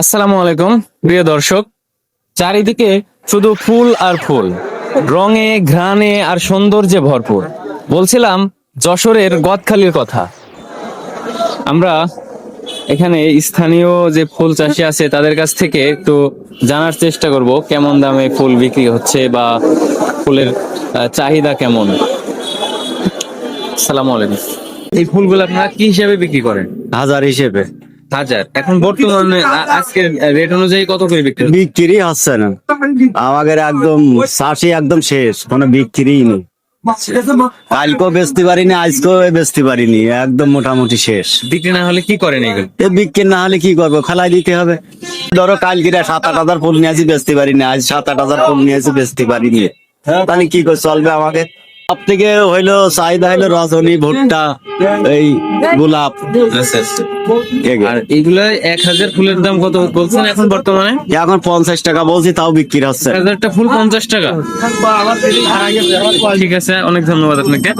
আসসালামু আলাইকুম, প্রিয় দর্শক। চারিদিকে শুধু ফুল আর ফুল, রঙে, ঘ্রাণে আর সৌন্দর্যে ভরপুর। বলছিলাম যশোরের গদখালির কথা। আমরা এখানে স্থানীয় যে ফুল চাষি আছে, তাদের কাছ থেকে একটু জানার চেষ্টা করব, কেমন দামে ফুল বিক্রি হচ্ছে বা ফুলের চাহিদা কেমন। আসসালামু আলাইকুম। এই ফুলগুলো আপনারা কি হিসেবে বিক্রি করেন? হাজার হিসেবে। হাজার। এখন বর্তমানে আ- আজকের রেট অনুযায়ী কত করে বিক্রি বিক্রি হচ্ছে না। আমাদের একদম চাষি একদম শেষ কোনো বিক্রি নেই। কালকেও বেচতে পারিনি আজকেও বেচতে পারিনি একদম মোটামুটি শেষ। বিক্রি না হলে কি করেন এগুলো? বিক্রি না হলে কি করব? খেলাই দিতে হবে। ধরো কালকিরা সাত আট হাজার ফুল নিয়ে আসি বেচতে পারিনি। আজ সাত আট হাজার ফুল নিয়ে আসি বেচতে পারিনি। তাহলে কি করে চলবে আমাকে সব থেকে হইল চাহিদা হইল রজনী ভুট্টা এই গোলাপ। আচ্ছা আচ্ছা। এগুলো। এক হাজার ফুলের দাম কত বলছেন এখন বর্তমানে? এখন পঞ্চাশ টাকা বলছি তাও বিক্রি হচ্ছে। হাজারটা ফুল পঞ্চাশ টাকা। ঠিক আছে অনেক ধন্যবাদ আপনাকে।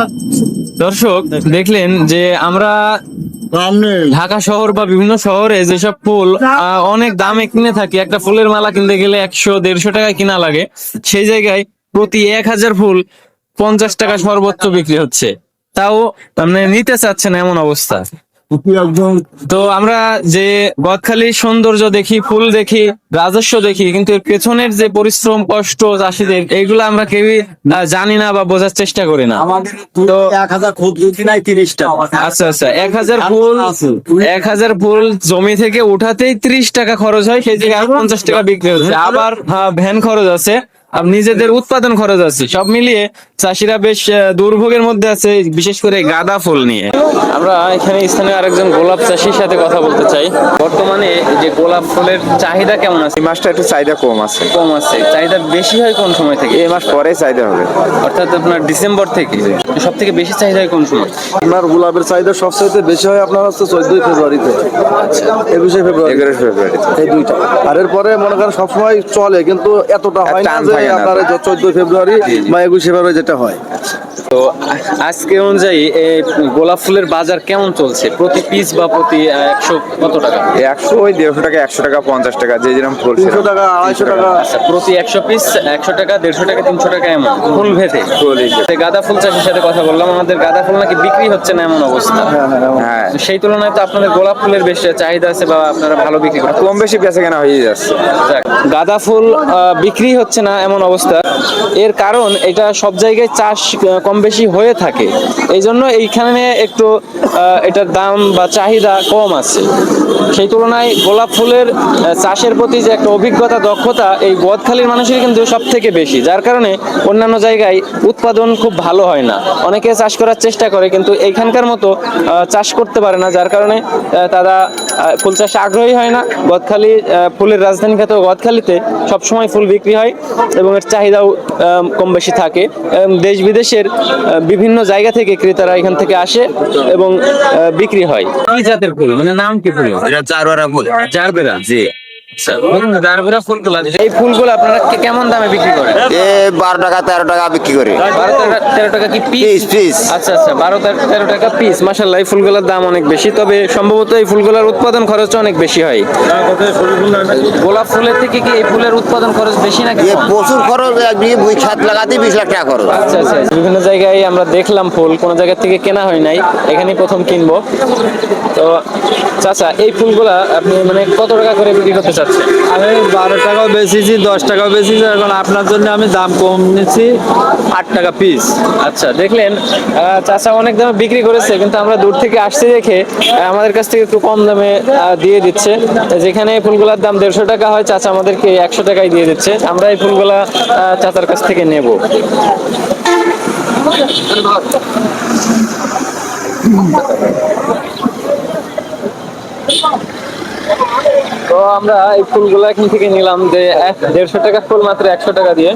দর্শক দেখলেন যে আমরা ঢাকা শহর বা বিভিন্ন শহরে যেসব ফুল অনেক দামে কিনে থাকি একটা ফুলের মালা কিনতে গেলে একশো দেড়শো টাকায় কিনা লাগে। সেই জায়গায় প্রতি এক হাজার ফুল পঞ্চাশ টাকা সর্বোচ্চ বিক্রি হচ্ছে। তাও মানে নিতে চাচ্ছে না এমন অবস্থা। তো আমরা যে গদখালির সৌন্দর্য দেখি ফুল দেখি রাজস্ব দেখি কিন্তু এর পেছনের যে পরিশ্রম কষ্ট চাষিদের এইগুলো আমরা কেউই জানি না বা বোঝার চেষ্টা করি না। তো এক হাজার খুব নাই তিরিশটা আচ্ছা আচ্ছা এক হাজার ফুল এক হাজার ফুল জমি থেকে উঠাতেই ত্রিশ টাকা খরচ হয় সেই জায়গায় পঞ্চাশ টাকা বিক্রি হচ্ছে। আবার ভ্যান খরচ আছে। আর নিজেদের উৎপাদন খরচ আছে। সব মিলিয়ে চাষিরা বেশ দুর্ভোগের মধ্যে আছে বিশেষ করে গাঁদা ফুল নিয়ে। আমরা এখানে স্থানীয় আরেকজন গোলাপ চাষির সাথে কথা বলতে চাই। বর্তমানে যে গোলাপ ফুলের চাহিদা কেমন আছে? এই মাসটা একটু চাহিদা কম আছে। কম আছে। চাহিদা বেশি হয় কোন সময় থেকে? এই মাস পরে চাহিদা হবে। অর্থাৎ আপনার ডিসেম্বর থেকে। সব থেকে বেশি চাহিদা হয় কোন সময়? আপনার গোলাপের চাহিদা সবচেয়ে বেশি হয় আপনার হচ্ছে চোদ্দই ফেব্রুয়ারিতে। একুশে ফেব্রুয়ারি। এগারো ফেব্রুয়ারি এই দুইটা। আর এরপরে মনে করেন সবসময় চলে কিন্তু এতটা হয় না। আপনার চোদ্দ ফেব্রুয়ারি বা একুশে ফেব্রুয়ারি যেটা হয়। তো আজকে অনুযায়ী এই গোলাপ ফুলের বাজার কেমন চলছে? প্রতি পিস বা প্রতি একশো কত টাকা? একশো ওই দেড়শো টাকা একশো টাকা পঞ্চাশ টাকা যে যেরকম ফুল তিনশো টাকা আড়াইশো টাকা। আচ্ছা প্রতি একশো পিস একশো টাকা দেড়শো টাকা তিনশো টাকা এমন? ফুল ভেদে? গাঁদা ফুল চাষের সাথে কথা বললাম আমাদের গাঁদা ফুল নাকি বিক্রি হচ্ছে না এমন অবস্থা। হ্যাঁ সেই তুলনায় তো আপনাদের গোলাপ ফুলের বেশ চাহিদা আছে বা আপনারা ভালো বিক্রি করেন কম বেশি বেচা কেনা হয়ে যাচ্ছে। গাঁদা ফুল আহ, বিক্রি হচ্ছে না এমন অবস্থা। এর কারণ এটা সব জায়গায় চাষ আহ, কম বেশি হয়ে থাকে। এই জন্য এইখানে একটু এটার দাম বা চাহিদা কম আছে। সেই তুলনায় গোলাপ ফুলের চাষের প্রতি যে একটা অভিজ্ঞতা, দক্ষতা, এই গোয়াদখালীর মানুষের কিন্তু সব থেকে বেশি। যার কারণে অন্যান্য জায়গায় উৎপাদন খুব ভালো হয় না। অনেকে চাষ করার চেষ্টা করে, কিন্তু এইখানকার মতো চাষ করতে পারে না। যার কারণে তারা ফুল চাষে আগ্রহী হয় না। গদখালি ফুলের রাজধানী খ্যাত গদখালিতে সবসময় ফুল বিক্রি হয় এবং এর চাহিদাও কম বেশি থাকে। দেশ বিদেশের বিভিন্ন জায়গা থেকে ক্রেতারা এখান থেকে আসে এবং আহ, বিক্রি হয়। কি জাতের ফুল? মানে নাম কি ফুল? এটা চারবারা ফুল। চারবেরা জি। এই ফুলগুলো আপনারা কে- কেমন দামে বিক্রি করেন? এ বারো টাকা তেরো টাকা বিক্রি করে। তেরো- টাকা কি পিস পিস পিস আচ্ছা আচ্ছা বারো তেরো টাকা পিস মাসাল্লাহ এই ফুলগুলোর দাম অনেক বেশি। তবে সম্ভবত এই ফুলগুলোর উৎপাদন খরচ অনেক বেশি হয়। গোলাপ ফুলের থেকে কি এই ফুলের উৎপাদন খরচ বেশি নাকি প্রচুর খরচ লাগাতে বিশ লাখ টাকা খরচ। আচ্ছা আচ্ছা বিভিন্ন জায়গায় আমরা দেখলাম ফুল কোন জায়গা থেকে কেনা হয় নাই। এখানেই প্রথম কিনবো। তো চাচা এই ফুলগুলা আপনি মানে কত টাকা করে বিক্রি করতে চাচ্ছেন? আমি বারো টাকাও বেচেছি দশ টাকাও বেচেছি এখন আপনার জন্য আমি দাম কম নিচ্ছি আট টাকা পিস আচ্ছা দেখলেন চাচা অনেক দামে বিক্রি করেছে কিন্তু আমরা দূর থেকে আসতে দেখে আমাদের কাছ থেকে একটু কম দামে দিয়ে দিচ্ছে। যেখানে এই ফুলগুলার দাম দেড়শো টাকা হয় চাচা আমাদেরকে একশো টাকায় দিয়ে দিচ্ছে। আমরা এই ফুলগুলা চাচার কাছ থেকে নেব। তো আমরা এই ফুলগুলো এখান থেকে নিলাম যে দেড়শো টাকা ফুল মাত্র একশো টাকা দিয়ে।